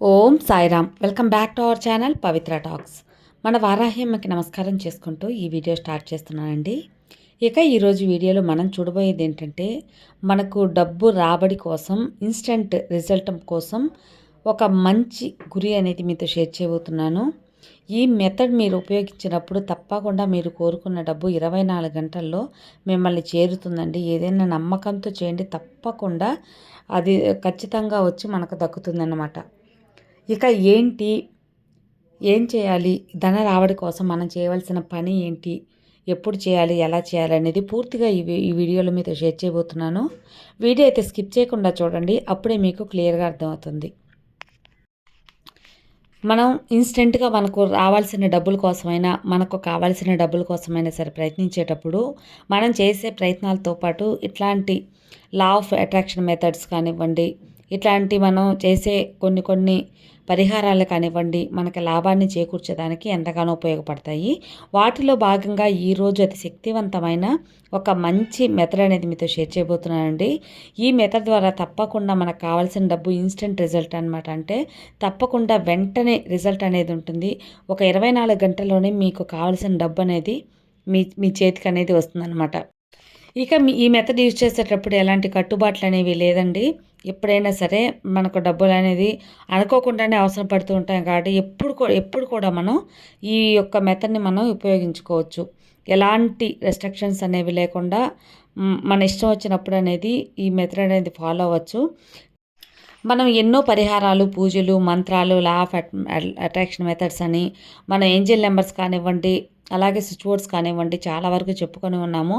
Om Sairam. Welcome back to our channel Pavitra talks. మన వారాహ్యమ్మకి నమస్కారం చేసుకుంటూ ఈ వీడియో స్టార్ట్ చేస్తున్నానండి. ఇక ఈరోజు వీడియోలో మనం చూడబోయేది ఏంటంటే మనకు డబ్బు రాబడి కోసం ఇన్స్టెంట్ రిజల్ట్ కోసం ఒక మంచి గురి అనేది మీతో షేర్ చేయబోతున్నాను. ఈ మెథడ్ మీరు ఉపయోగించినప్పుడు తప్పకుండా మీరు కోరుకున్న డబ్బు ఇరవై నాలుగు గంటల్లో మిమ్మల్ని చేరుతుందండి. ఏదైనా నమ్మకంతో చేయండి తప్పకుండా అది ఖచ్చితంగా వచ్చి మనకు దక్కుతుందన్నమాట. ఇక ఏంటి? ఏం చేయాలి? ధన రావడి కోసం మనం చేయవలసిన పని ఏంటి? ఎప్పుడు చేయాలి? ఎలా చేయాలి? అనేది పూర్తిగా ఈ ఈ వీడియోలో మీతో షేర్ చేయబోతున్నాను. వీడియో అయితే స్కిప్ చేయకుండా చూడండి. అప్పుడే మీకు క్లియర్గా అర్థమవుతుంది. మనం ఇన్స్టెంట్గా మనకు రావాల్సిన డబ్బుల కోసమైనా మనకు కావాల్సిన డబ్బుల కోసమైనా సరే ప్రయత్నించేటప్పుడు మనం చేసే ప్రయత్నాలతో పాటు ఇట్లాంటి లా ఆఫ్ అట్రాక్షన్ మెథడ్స్ కానివ్వండి ఇట్లాంటి మనం చేసే కొన్ని కొన్ని పరిహారాలు కానివ్వండి మనకి లాభాన్ని చేకూర్చడానికి ఎంతగానో ఉపయోగపడతాయి. వాటిలో భాగంగా ఈరోజు అతి శక్తివంతమైన ఒక మంచి మెథడ్ అనేది మీతో షేర్ చేయబోతున్నానండి. ఈ మెథడ్ ద్వారా తప్పకుండా మనకు కావాల్సిన డబ్బు ఇన్స్టెంట్ రిజల్ట్ అనమాట అంటే తప్పకుండా వెంటనే రిజల్ట్ అనేది ఉంటుంది. ఒక ఇరవై నాలుగు గంటల్లోనే మీకు కావాల్సిన డబ్బు అనేది మీ మీ చేతికి అనేది వస్తుందన్నమాట. ఇక ఈ మెథడ్ యూజ్ చేసేటప్పుడు ఎలాంటి కట్టుబాట్లు అనేవి లేదండి. ఎప్పుడైనా సరే మనకు డబ్బులు అనేది అనుకోకుండానే అవసరం పడుతూ ఉంటాం కాబట్టి ఎప్పుడు ఎప్పుడు కూడా మనం ఈ యొక్క మెథడ్ని మనం ఉపయోగించుకోవచ్చు. ఎలాంటి రెస్ట్రిక్షన్స్ అనేవి లేకుండా మన ఇష్టం వచ్చినప్పుడు అనేది ఈ మెథడ్ అనేది ఫాలో అవ్వచ్చు. మనం ఎన్నో పరిహారాలు పూజలు మంత్రాలు లా ఆఫ్ అట్రాక్షన్ మెథడ్స్ అని మన ఏంజిల్ నెంబర్స్ కానివ్వండి అలాగే స్విచ్ బోర్డ్స్ కానివ్వండి చాలా వరకు చెప్పుకొని ఉన్నాము.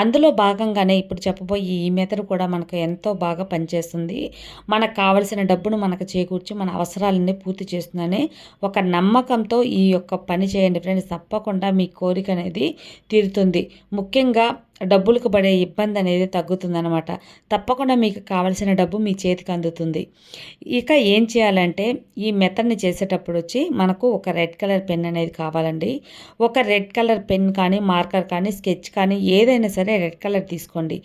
అందులో భాగంగానే ఇప్పుడు చెప్పబోయే ఈ మెథడ్ కూడా మనకు ఎంతో బాగా పనిచేస్తుంది. మనకు కావలసిన డబ్బును మనకు చేకూర్చి మన అవసరాలన్నీ పూర్తి చేస్తుందని ఒక నమ్మకంతో ఈ యొక్క పని చేయండి ఫ్రెండ్స్. తప్పకుండా మీ కోరిక అనేది తీరుతుంది. ముఖ్యంగా డబ్బులకు పడే ఇబ్బంది అనేది తగ్గుతుందనమాట తప్పకుండా మీకు కావలసిన డబ్బు మీ చేతికి అందుతుంది. ఇక ఏం చేయాలంటే ఈ మెథడ్ని చేసేటప్పుడు వచ్చి మనకు ఒక రెడ్ కలర్ పెన్ అనేది కావాలండి. ఒక రెడ్ కలర్ పెన్ కానీ మార్కర్ కానీ స్కెచ్ కానీ ఏదైనా సరే రెడ్ కలర్ తీసుకోండి.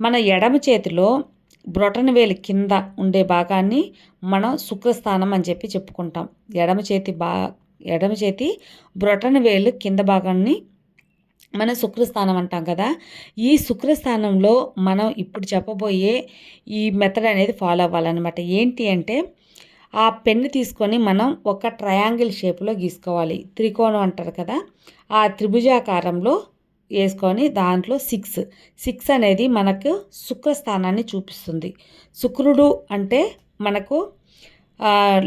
మన ఎడమ చేతిలో బ్రొటన వేలు కింద ఉండే భాగాన్ని మనం శుక్రస్థానం అని చెప్పి చెప్పుకుంటాం. ఎడమ చేతి బా ఎడమ చేతి బ్రొటన వేలు కింద భాగాన్ని మన శుక్రస్థానం అంటాం కదా. ఈ శుక్రస్థానంలో మనం ఇప్పుడు చెప్పబోయే ఈ మెథడ్ అనేది ఫాలో అవ్వాలన్నమాట. ఏంటి అంటే ఆ పెన్ను తీసుకొని మనం ఒక ట్రయాంగిల్ షేప్లో గీసుకోవాలి. త్రికోణం అంటారు కదా ఆ త్రిభుజాకారంలో వేసుకొని దాంట్లో సిక్స్. సిక్స్ అనేది మనకు శుక్రస్థానాన్ని చూపిస్తుంది. శుక్రుడు అంటే మనకు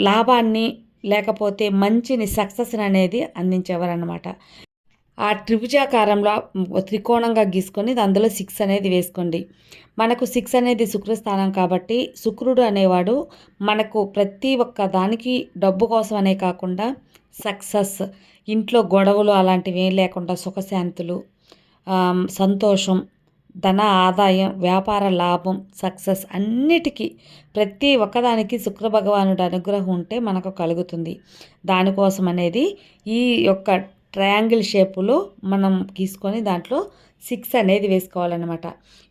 లాభాన్ని లేకపోతే మంచిని సక్సెస్ అనేది అందించేవారు అనమాట ఆ త్రిభుజాకారంలో త్రికోణంగా గీసుకొని అందులో సిక్స్ అనేది వేసుకోండి. మనకు సిక్స్ అనేది శుక్రస్థానం కాబట్టి శుక్రుడు అనేవాడు మనకు ప్రతి ఒక్క దానికి డబ్బు కోసం అనే కాకుండా సక్సెస్ ఇంట్లో గొడవలు అలాంటివి ఏం లేకుండా సుఖశాంతులు సంతోషం ధన ఆదాయం వ్యాపార లాభం సక్సెస్ అన్నిటికీ ప్రతి ఒక్కదానికి శుక్ర భగవానుడు అనుగ్రహం ఉంటే మనకు కలుగుతుంది. దానికోసం అనేది ఈ యొక్క ట్రయాంగిల్ షేపులో మనం గీసుకొని దాంట్లో సిక్స్ అనేది వేసుకోవాలన్నమాట.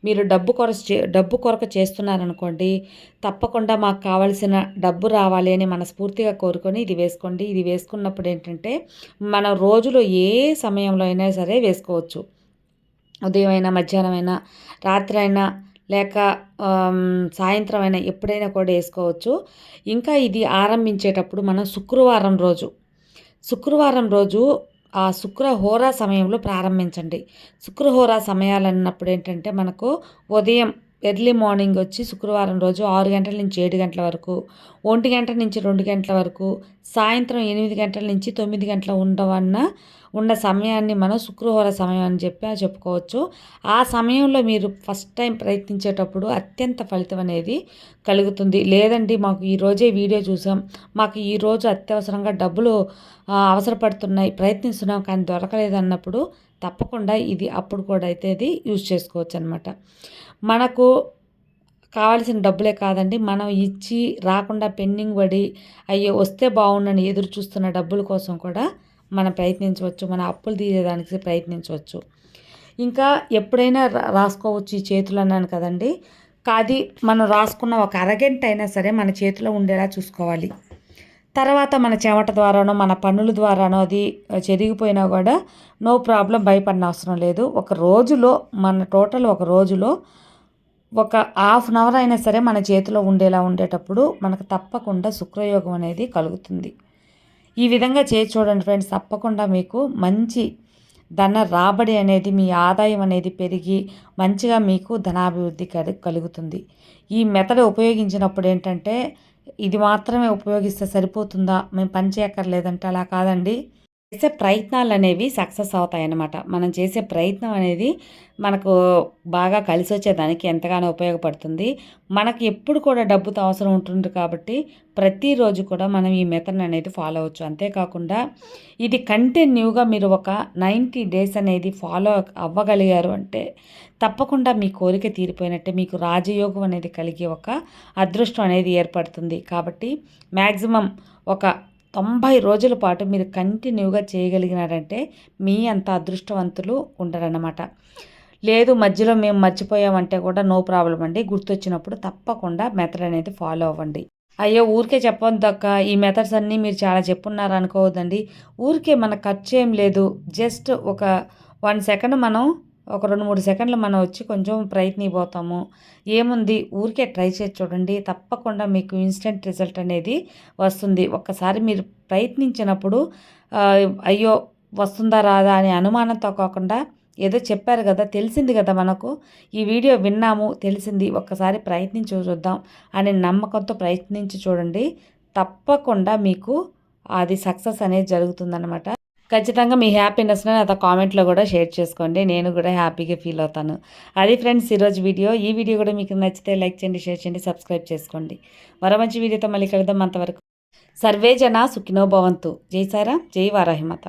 మీరు డబ్బు కొర డబ్బు కొరక చేస్తున్నారనుకోండి తప్పకుండా మాకు కావలసిన డబ్బు రావాలి అని మనస్ఫూర్తిగా కోరుకొని ఇది వేసుకోండి. ఇది వేసుకున్నప్పుడు ఏంటంటే మన రోజులో ఏ సమయంలో అయినా సరే వేసుకోవచ్చు. ఉదయం అయినా మధ్యాహ్నం అయినా రాత్రి అయినా లేక సాయంత్రం అయినా ఎప్పుడైనా కూడా వేసుకోవచ్చు. ఇంకా ఇది ఆరంభించేటప్పుడు మనం శుక్రవారం రోజు శుక్రవారం రోజు ఆ శుక్రహోరా సమయంలో ప్రారంభించండి. శుక్రహోరా సమయాలు అన్నప్పుడు ఏంటంటే మనకు ఉదయం ఎర్లీ మార్నింగ్ వచ్చి శుక్రవారం రోజు ఆరు గంటల నుంచి ఏడు గంటల వరకు ఒంటి గంట నుంచి రెండు గంటల వరకు సాయంత్రం ఎనిమిది గంటల నుంచి తొమ్మిది గంటల ఉండవన్న ఉన్న సమయాన్ని మనం శుక్రవార సమయం అని చెప్పి చెప్పుకోవచ్చు. ఆ సమయంలో మీరు ఫస్ట్ టైం ప్రయత్నించేటప్పుడు అత్యంత ఫలితం అనేది కలుగుతుంది. లేదండి మాకు ఈరోజే వీడియో చూసాం. మాకు ఈరోజు అత్యవసరంగా డబ్బులు అవసరపడుతున్నాయి ప్రయత్నిస్తున్నాం కానీ దొరకలేదు అన్నప్పుడు తప్పకుండా ఇది అప్పుడు కూడా అయితే ఇది యూజ్ చేసుకోవచ్చు అనమాట మనకు కావాల్సిన డబ్బులే కాదండి మనం ఇచ్చి రాకుండా పెండింగ్ పడి అయ్యో వస్తే బాగుండని ఎదురు చూస్తున్న డబ్బుల కోసం కూడా మనం ప్రయత్నించవచ్చు మన అప్పులు తీయడానికి ప్రయత్నించవచ్చు. ఇంకా ఎప్పుడైనా రాసుకోవచ్చు ఈ చేతులు అన్నాను కదండి. కాది మనం రాసుకున్న ఒక అరగంట అయినా సరే మన చేతిలో ఉండేలా చూసుకోవాలి. తర్వాత మన చెమట ద్వారానో మన పన్నుల ద్వారానో అది చెరిగిపోయినా కూడా నో ప్రాబ్లం భయపడిన అవసరం లేదు. ఒక రోజులో మన టోటల్ ఒక రోజులో ఒక హాఫ్ అన్ అవర్ అయినా సరే మన చేతిలో ఉండేలా ఉండేటప్పుడు మనకు తప్పకుండా శుక్రయోగం అనేది కలుగుతుంది. ఈ విధంగా చేసి చూడండి ఫ్రెండ్స్ తప్పకుండా మీకు మంచి ధన రాబడి అనేది మీ ఆదాయం అనేది పెరిగి మంచిగా మీకు ధనాభివృద్ధి కలుగుతుంది. ఈ మెథడ్ ఉపయోగించినప్పుడు ఏంటంటే ఇది మాత్రమే ఉపయోగిస్తే సరిపోతుందా? మేము పని చేయక్కర్లేదంటే అలా కాదండి. చేసే ప్రయత్నాలు అనేవి సక్సెస్ అవుతాయి అన్నమాట మనం చేసే ప్రయత్నం అనేది మనకు బాగా కలిసి వచ్చేదానికి ఎంతగానో ఉపయోగపడుతుంది. మనకి ఎప్పుడు కూడా డబ్బుతో అవసరం ఉంటుంది కాబట్టి ప్రతిరోజు కూడా మనం ఈ మెథడ్ అనేది ఫాలో అవ్వచ్చు. అంతేకాకుండా ఇది కంటిన్యూగా మీరు ఒక నైంటీ డేస్ అనేది ఫాలో అవ్వగలిగారు అంటే తప్పకుండా మీ కోరిక తీరిపోయినట్టే మీకు రాజయోగం అనేది కలిగి ఒక అదృష్టం అనేది ఏర్పడుతుంది. కాబట్టి మ్యాక్సిమం ఒక తొంభై రోజుల పాటు మీరు కంటిన్యూగా చేయగలిగినారంటే మీ అంత అదృష్టవంతులు ఉండరన్నమాట. లేదు మధ్యలో మేము మర్చిపోయామంటే కూడా నో ప్రాబ్లం అండి. గుర్తొచ్చినప్పుడు తప్పకుండా మెథడ్ అనేది ఫాలో అవ్వండి. అయ్యో ఊరికే చెప్పొద్దక్క ఈ మెథడ్స్ అన్నీ మీరు చాలా చెప్పున్నారు అనుకోవద్దండి ఊరికే మన ఖర్చు ఏం లేదు. జస్ట్ ఒక వన్ సెకండ్ మనం ఒక రెండు మూడు సెకండ్లు మనం వచ్చి కొంచెం ప్రయత్నిపోతాము. ఏముంది? ఊరికే ట్రై చేసి చూడండి. తప్పకుండా మీకు ఇన్స్టెంట్ రిజల్ట్ అనేది వస్తుంది. ఒక్కసారి మీరు ప్రయత్నించినప్పుడు అయ్యో వస్తుందా రాదా అనే అనుమానంతో కాకుండా ఏదో చెప్పారు కదా తెలిసింది కదా మనకు. ఈ వీడియో విన్నాము తెలిసింది. ఒక్కసారి ప్రయత్నించి చూద్దాం అనే నమ్మకంతో ప్రయత్నించి చూడండి. తప్పకుండా మీకు అది సక్సెస్ అనేది జరుగుతుందన్నమాట. ఖచ్చితంగా మీ హ్యాపీనెస్ని నాతో కామెంట్లో కూడా షేర్ చేసుకోండి. నేను కూడా హ్యాపీగా ఫీల్ అవుతాను. అది ఫ్రెండ్స్ ఈరోజు వీడియో ఈ వీడియో కూడా మీకు నచ్చితే లైక్ చేయండి షేర్ చేయండి సబ్స్క్రైబ్ చేసుకోండి. మరో మంచి వీడియోతో మళ్ళీ కలుద్దాం అంతవరకు. సర్వే జన సుఖినో భవంతు. జై సారా జై వారాహిమత.